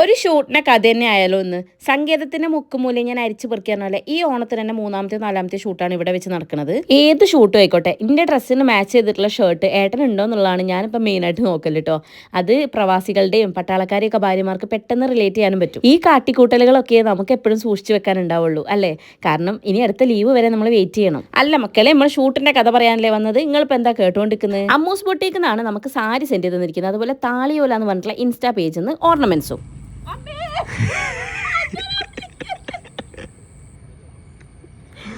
ഒരു ഷൂട്ടിന്റെ കഥ തന്നെ ആയാലോ ഒന്ന് സംഗീതത്തിന്റെ മുക്കുമൂലം ഞാൻ അരിച്ചു പെറുക്കിയെന്ന പോലെ ഈ ഓണത്തിന് തന്നെ മൂന്നാമത്തെ നാലാമത്തെ ഷൂട്ടാണ് ഇവിടെ വെച്ച് നടക്കുന്നത് ഏത് ഷൂട്ടും ആയിക്കോട്ടെ. എന്റെ ഡ്രസ്സിന് മാച്ച് ചെയ്തിട്ടുള്ള ഷർട്ട് ഏട്ടൻ ഉണ്ടോ എന്നുള്ളതാണ് ഞാനിപ്പോൾ മെയിനായിട്ട് നോക്കൽ കേട്ടോ അത് പ്രവാസികളുടെയും പട്ടാളക്കാരെയൊക്കെ ഭാര്യമാർക്ക് പെട്ടെന്ന് റിലേറ്റ് ചെയ്യാനും പറ്റും. ഈ കാട്ടിക്കൂട്ടലുകളൊക്കെ നമുക്ക് എപ്പോഴും സൂക്ഷിച്ചു വെക്കാനുണ്ടാവുള്ളൂ അല്ലേ? കാരണം ഇനി അടുത്ത ലീവ് വരെ നമ്മൾ വെയിറ്റ് ചെയ്യണം. അല്ല മക്കളെ നമ്മൾ ഷൂട്ടിന്റെ കഥ പറയാനല്ലേ വന്നത്? നിങ്ങളിപ്പോൾ എന്താ കേട്ടുകൊണ്ടിരിക്കുന്നത് അമ്മൂസ് ബൊട്ടിക്കുന്നതാണ് നമുക്ക് സാരി സെൻഡ് ചെയ്ത് തന്നിരിക്കുന്നത്. അതുപോലെ താളിയോല എന്ന് പറഞ്ഞിട്ടുള്ള ഇൻസ്റ്റാ പേജിൽ നിന്ന് ഓർണമെന്റ്സും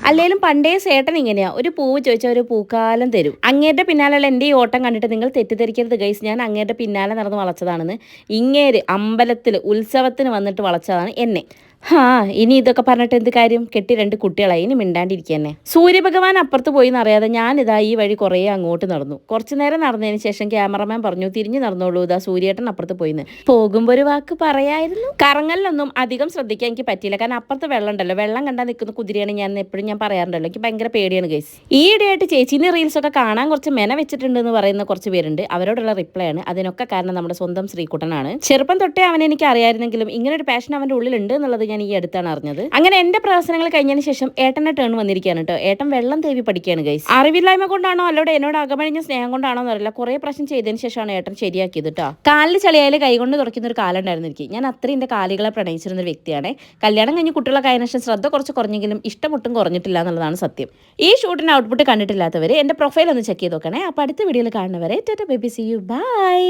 അല്ലേലും പണ്ടേ സേട്ടൻ ഇങ്ങനെയാ. ഒരു പൂവ് ചോദിച്ചാൽ ഒരു പൂക്കാലം തരും. അങ്ങേരുടെ പിന്നാലെയുള്ള എന്റെ ഈ ഓട്ടം കണ്ടിട്ട് നിങ്ങൾ തെറ്റിദ്ധരിക്കരുത് ഗൈസ് ഞാൻ അങ്ങേരുടെ പിന്നാലെ നടന്ന് വളച്ചതാണെന്ന്. ഇങ്ങേര് അമ്പലത്തിൽ ഉത്സവത്തിന് വന്നിട്ട് വളച്ചതാണ് എന്നെ. ഹാ ഇനി ഇതൊക്കെ പറഞ്ഞിട്ട് എന്ത് കാര്യം? കെട്ടി രണ്ട് കുട്ടികളായി. ഇനി മിണ്ടാണ്ടിരിക്കന്നെ സൂര്യഭഗവാൻ അപ്പുറത്ത് പോയി എന്നറിയാതെ ഞാനിതാ ഈ വഴി കുറേ അങ്ങോട്ട് നടന്നു. കുറച്ചു നേരം നടന്നതിന് ശേഷം ക്യാമറമാൻ പറഞ്ഞു തിരിഞ്ഞു നടന്നോളൂ. ഇതാ സൂര്യേട്ടൻ അപ്പുറത്ത് പോയിന്ന്. പോകുമ്പോൾ ഒരു വാക്ക് പറയായിരുന്നു. കറങ്ങലിലൊന്നും അധികം ശ്രദ്ധിക്കാൻ എനിക്ക് പറ്റിയില്ല. കാരണം അപ്പുറത്ത് വെള്ളം ഉണ്ടല്ലോ. വെള്ളം കണ്ടാൽ നിൽക്കുന്ന കുതിരയാണ് ഞാൻ എപ്പോഴും ഞാൻ പറയാറുണ്ടല്ലോ. എനിക്ക് ഭയങ്കര പേടിയാണ് ഗൈസ്. ചേച്ചി ചേച്ചീന്റെ റീൽസ് ഒക്കെ കാണാൻ കുറച്ച് മെന വെച്ചിട്ടുണ്ട് എന്ന് പറയുന്ന കുറച്ച് പേരുണ്ട്. അവരോടുള്ള റിപ്ലൈ ആണ്. അതിനൊക്കെ കാരണം നമ്മുടെ സ്വന്തം ശ്രീകുട്ടനാണ്. ചെറുപ്പം തൊട്ടേ അവനെനിക്ക് അറിയായിരുന്നെങ്കിലും ഇങ്ങനെ ഒരു പാഷൻ അവന്റെ ഉള്ളിലുണ്ട് എന്നുള്ളത് ഞാൻ ഈ അടുത്താണ് അറിഞ്ഞത്. അങ്ങനെ എന്റെ പ്രവർത്തനങ്ങൾ കഴിഞ്ഞതിന് ശേഷം ഏട്ടന്റെ ടേൺ വന്നിരിക്കുകയാണ് കേട്ടോ ഏട്ടൻ വെള്ളം തേവി പഠിക്കുകയാണ് ഗൈസ് അറിവില്ലായ്മ കൊണ്ടാണോ അല്ലോടെ എന്നോട് അകമഴിഞ്ഞ സ്നേഹം കൊണ്ടാണോ എന്നറിയില്ല. കുറെ പ്രശ്നം ചെയ്തതിന് ശേഷമാണ് ഏട്ടൻ ശരിയാക്കിയത് കേട്ടോ കാലിൽ ചളിയായാലും കൈകൊണ്ട് തുറക്കുന്ന ഒരു കാലുണ്ടായിരുന്നു എനിക്ക്. ഞാൻ അത്രയും എന്റെ കാലുകളെ പ്രണയിച്ചിരുന്ന ഒരു വ്യക്തിയാണ്. കല്യാണം കഴിഞ്ഞ് കുട്ടികളൊക്കെ ശേഷം ശ്രദ്ധ കുറച്ച് കുറഞ്ഞെങ്കിലും ഇഷ്ടമൊട്ടും കുറഞ്ഞിട്ടില്ല എന്നുള്ളതാണ് സത്യം. ഈ ഷൂട്ടിന്റെ ഔട്ട്പുട്ട് കണ്ടിട്ടില്ലാത്തവർ എന്റെ പ്രൊഫൈൽ ഒന്ന് ചെക്ക് ചെയ്ത് നോക്കണേ. അപ്പൊ അടുത്ത വീഡിയോയിൽ കാണുന്നവരെ ബേബി സി യു ബൈ